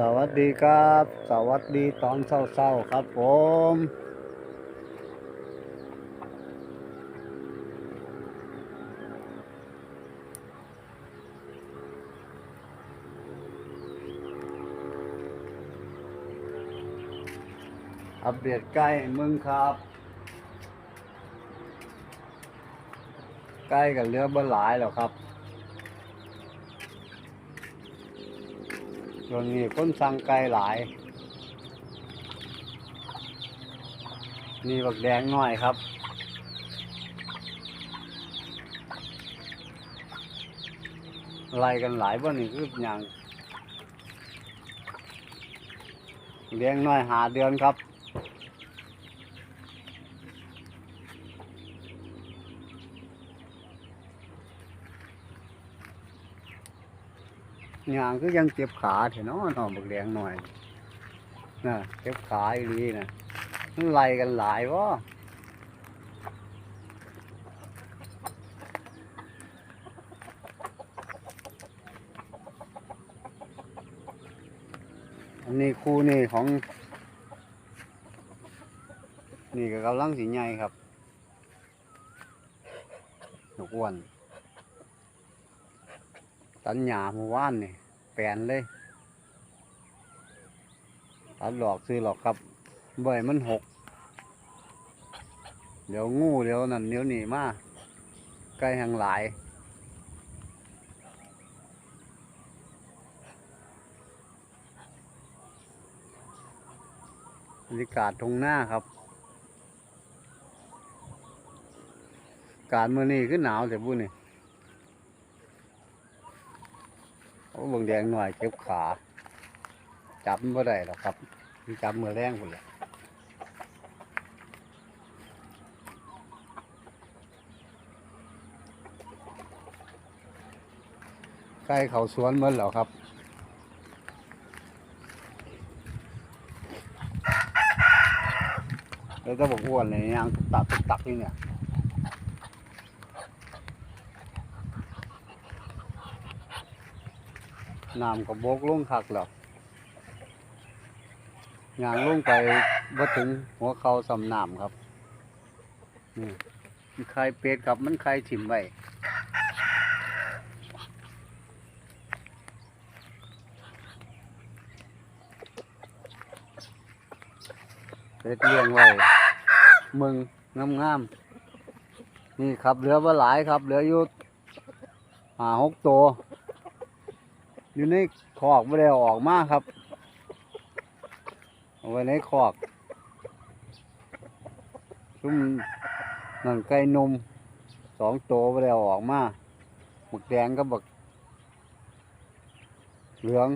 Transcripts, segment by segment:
สวัสดีครับ สวัสดีตอนเช้าๆครับผม อัปเดตใกล้มึงครับ ใกล้กับเรือเบอหลายแล้วครับ ส่วนนี้คนสั่งไก่หลาย นี่บักแดงน้อยครับ ไล่กันหลายบ่นี่คืออย่างเลี้ยงน้อยหาเดือนครับ ยางคือยังเจ็บขาเถอะเนาะนอนบักแดงหน่อยนะเจ็บขาอีหลีนะมันไล่กันหลายวะอันนี้คู่นี่ของ นี่ก็กำลังสีใหญ่ครับหนกอ้วน ตันหญ้าเมื่อวานนี่แปลนเลย ตัดหลอกซื้อหลอกครับเบยมันหก เดี๋ยวงูเดี๋ยวนั่นเดี๋ยวนี่มาใกล้หังหลายบรรยากาศตรงหน้าครับ การเมื่อนี้คือหนาวแต่บุนี่ โอ้เบางแดงหน่อยเจ็บขา จับมันบ่ได้หรอกครับจับมือแรงพุ่นแหละใกล้เขาสวนหมดแล้วครับแล้วก็บอกอ้วนเลยยางตุกตักตุกตักนี่เนี่ย น้ำกับกลงคักแล้วยางลงไปบ่ถึงหัวเขาสำน้ำครับนี่มันไข่เป็ดครับมันไข่ถิ่มไว้เป็ดเลี้ยงไว้มึงงามๆนี่ครับเหลือบ่หลายครับเหลืออยู่หาหกตัว อยู่ในคอกไม่ได้เอาออกมาครับเอาไว้ในคอกซุ่มนั่นไก่นมสองตัวไม่ได้เอาออกมาหมึกแดงก็บักเหลือง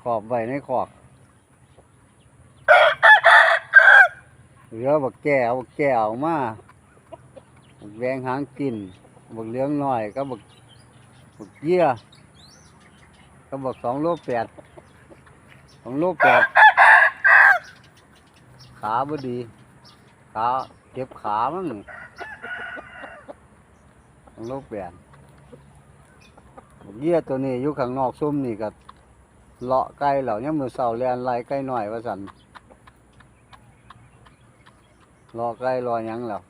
ขอบไว้ในคอกเหลือบักแก่เอาบักแก่ออกมาบักแดงหางกินบักเหลืองหน้อยก็บักบักเยี่ย เขาบอกสองโลแปดสองโลแปดขาบ่ดี ขาเจ็บขามั้งสองโลแปดเยี่ยตัวนี้อยู่ข้างนอกซุ่มนี่ก็เลาะไก่เหล่านี้มือเสาแลนไล่ไก่หน่อยว่าสันรอไก่รอยังแล้ว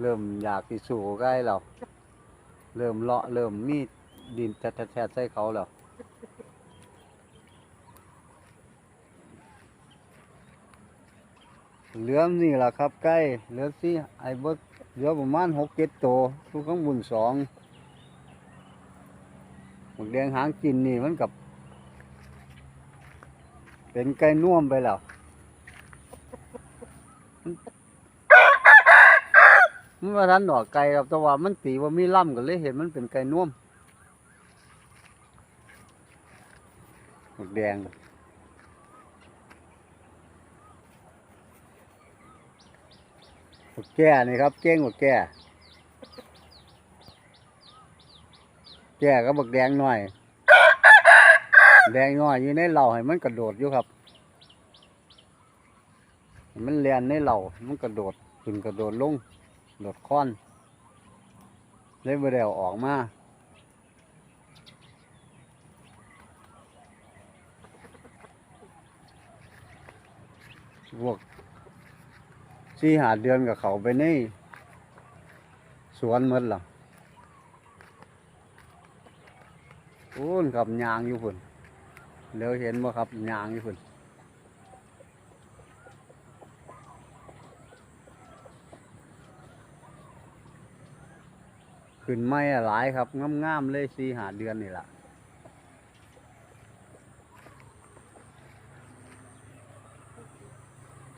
เริ่มอยากสิสู่ไก่แล้ว เริ่มเลาะเริ่มมีดินแทะๆใส่เขาแล้วเหลือมนี่แหละครับ ใกล้เหลือสิไอ้เบิดเหลือประมาณหกเจ็ดตัวทุกข้างบนสองหมกแดงหางกินนี่มันกับ เป็นไก่น่วมไปแล้ว มันว่าทันดอกไก่ครับแต่ว่ามันตีว่ามีล่ำก็เลยเห็นมันเป็นไก่นุ่มหมกแดงหมกแก่นี่ครับเก้งหมกแก่แก่ก็บักแดงหน่อย แดงหน้อยอยู่ในเหล่าให้มันกระโดดอยู่ครับ มันเลียนในเหล่ามันกระโดดขึ้นกระโดดลง หลดค้อนเลยบ่ได้เอาออกมาพวกสี่หาเดือนกับเขาไปนี่สวนมดหรอโอ้นกับยางอยู่ฝุ่นเดี๋ยวเห็นบ่ครับยางอยู่ฝุ่น ขึ้นไม่หลายครับงามๆเลยสี่หาเดือนนี่ละ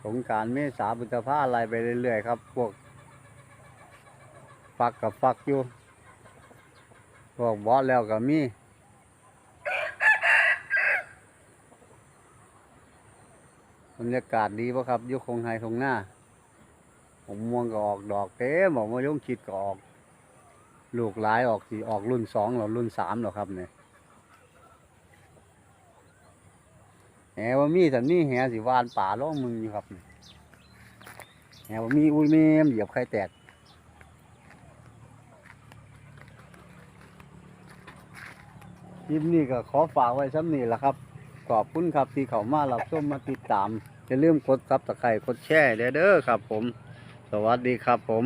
สงการเมษาพฤษภาอะไรไปเรื่อย ๆ ครับ พวก ฟักกับฟักอยู่ พวกบอสแล้วก็มีบรรยากาศดีปะครับยุคคงไฮคงหน้าผมม่วงก็ออกดอกเต็มออกมายงคิดก็ออก ลูกหลายออกสีออกรุ่นสองหรอรุ่นสามหรอครับเนี่ยแหว่ามีแต่นี่แหสิวานป่าล่องมึงอยู่ครับแหว่ามีอุ้ยเมมเหยียบไข่แตกคลิปนี้ก็ขอฝากไว้ซ้ำนี่แหละครับ ขอบคุณครับที่เขามารับชมมาติดตาม อย่าลืมกดซับตะไคร่กดแชร์เดอเด้อครับผม สวัสดีครับผม